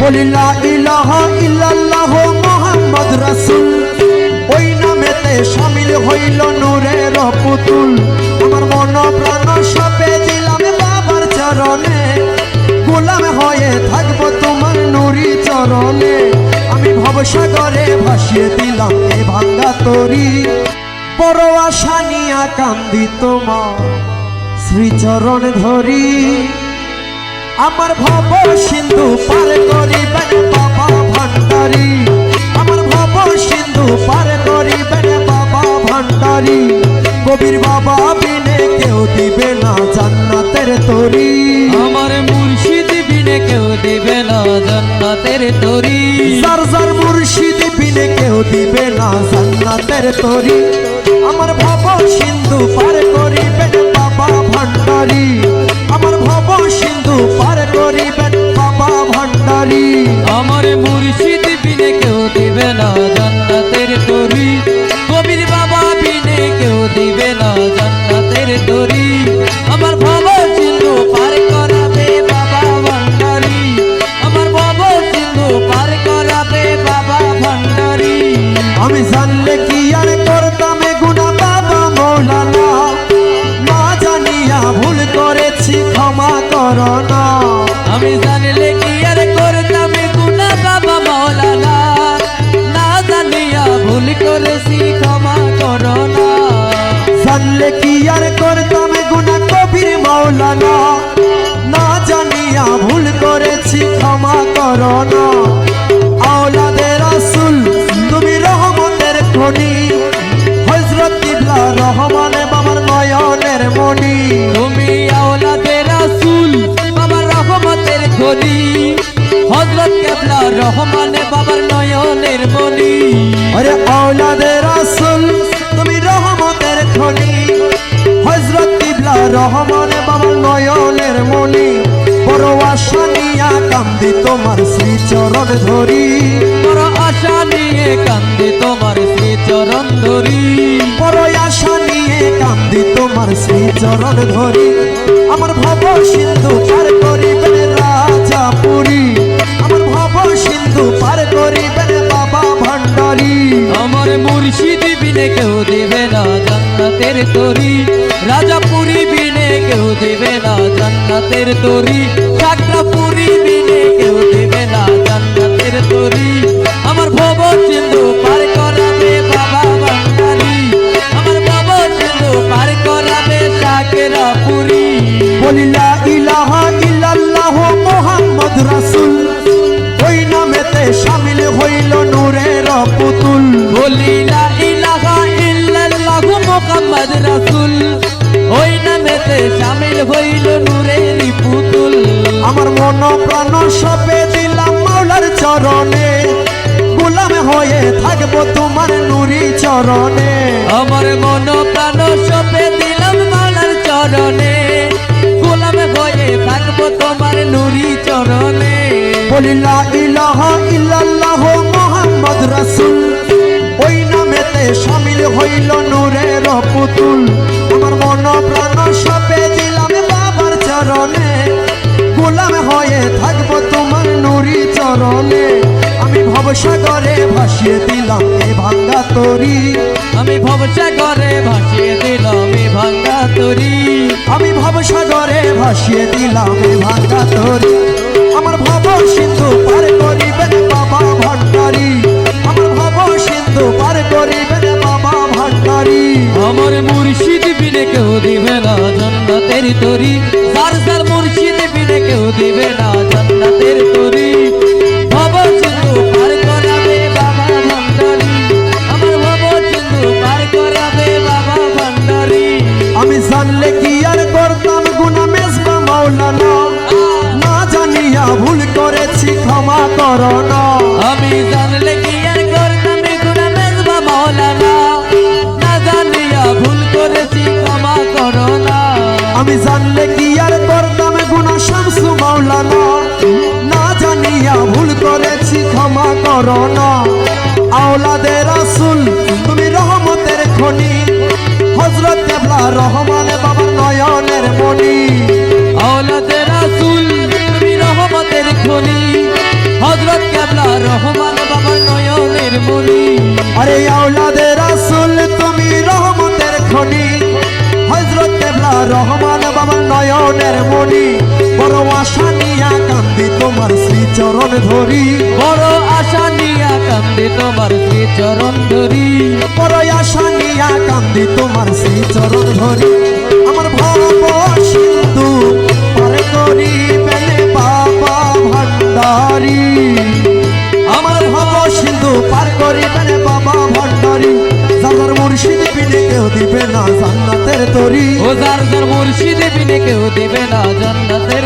বলিলা ইলাহা ইল্লাল্লাহ মোহাম্মদ রাসূল। ওই নামেতে শামিল হইল নূরের পুতুল। আমার মন প্রাণ সপে দিলাম বাবার চরণে। গোলাম হয়ে থাকব তোমার নুরি চরণে। আমি ভবসাগরে ভাসিয়ে দিলাম এ ভাঙ্গা তরি। বড় আশা নিয়া কান্দি তোমার শ্রীচরণ ধরি। আমার ভব সিন্ধু পার করিবেন বাবা ভান্ডারি আমার ভব সিন্ধু পার করিবেন বাবা ভান্ডারি কবির বাবা বিনে কেউ দিবে না জান্নাতের তরি। আমার মুর্শিদ বিনে কেউ দিবে না জান্নাতের তরি। যার যার মুর্শিদ বিনে কেউ দিবে না জান্নাতের তরি। আমার ভব সিন্ধু পার করিবেন বাবা ভান্ডারি আমার ভব সিন্ধু পার করিবেন বাবা ভান্ডারি। আমার মুর্শিদ ক্ষমা না আমি জানলে কি আর করতাম গুনা বাবা মৌলানা? না জানিয়া ভুল করেছি ক্ষমা করোনা। জানলে কি আর করতাম এ কবির মৌলানা? না জানিয়া ভুল করেছি ক্ষমা করো রাসূল তুমি রহমতের খনি। হযরত কিবলা রহমানে বাবার নয়নের মনি বড় আশা নিয়া কান্দি তোমার শ্রী চরণ ধরি। বড় আশা নিয়ে কান্দে তোমার শ্রী চরণ ধরি। বড় আশা নিয়ে কান্দি তোমার শ্রী চরণ ধরি। আমার ভব সিন্ধু পার করিবেন তরি। রাজাপুরি বিনে কেউ দেবে না জান্নাতের তরি। চাকরাপুরি বিনে কেউ দেবে না জান্নাতের তরি। আমার ভব সিন্ধু পার করাবে বাবা বাঙালি। আমার ভব সিন্ধু পার করাবে চাকরাপুরি বলিলা মন প্রাণ সপে দিলাম মাওলার চরণে। গোলাম হয়ে থাকব তোমার নুরি চরণে। আমার মন প্রাণ সপে দিলাম মালার চরণে। গোলাম হয়ে থাকব তোমার নুরি চরণে। বলিলা ইলাহা ইল্লাল্লাহ মোহাম্মদ রাসূল। ওই নামেতে শামিল হইল নূরের পুতুল। আমার মন প্রাণ চরণে আমি ভবসাগরে ভাসিয়ে দিলাম এ ভাঙ্গা তরি। আমি ভবসাগরে ভাসিয়ে দিলাম এ ভাঙ্গা তরি। আমি ভবসাগরে ভাসিয়ে দিলাম এ ভাঙ্গা তরি। আমার ভব সিন্ধু পার করিবেন বাবা ভান্ডারি। আমার ভব সিন্ধু পার করিবেন বাবা ভান্ডারি। আমার মুর্শিদ বিনে কেউ দিবে না জান্নাতের তরি। করো আওলাদে রাসুল, তুমি রহমতের খনি। হজরত দেবলা রহমানে বাবার নয়নের মনি আওলাদে রাসুল, তুমি রহমতের খনি। হজরত কেবলা রহমান বাবার নয়নের মনি আরে আওলাদে রাসুল, তুমি রহমতের খনি। হজরত কেবলা রহমান বাবার নয়নের মনি বড় আশা কান্দি তোমার শ্রীচরণ ধরি। বড় আশা নিয়া কান্দে তোমার শ্রী চরণ ধরি। বড় আশা নিয়া কান্দি তোমার শ্রীচরণ ধরি। আমার ভব সিন্ধু পার করি বেলে বাবা ভান্ডারি। আমার ভব সিন্ধু পার করি বেলে বাবা ভান্ডারি। যার মুর্শিদ বিনে কেউ দিবে না জান্নাতের তরি। ও যার মুর্শিদ বিনে কেউ দেবে না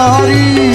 হারি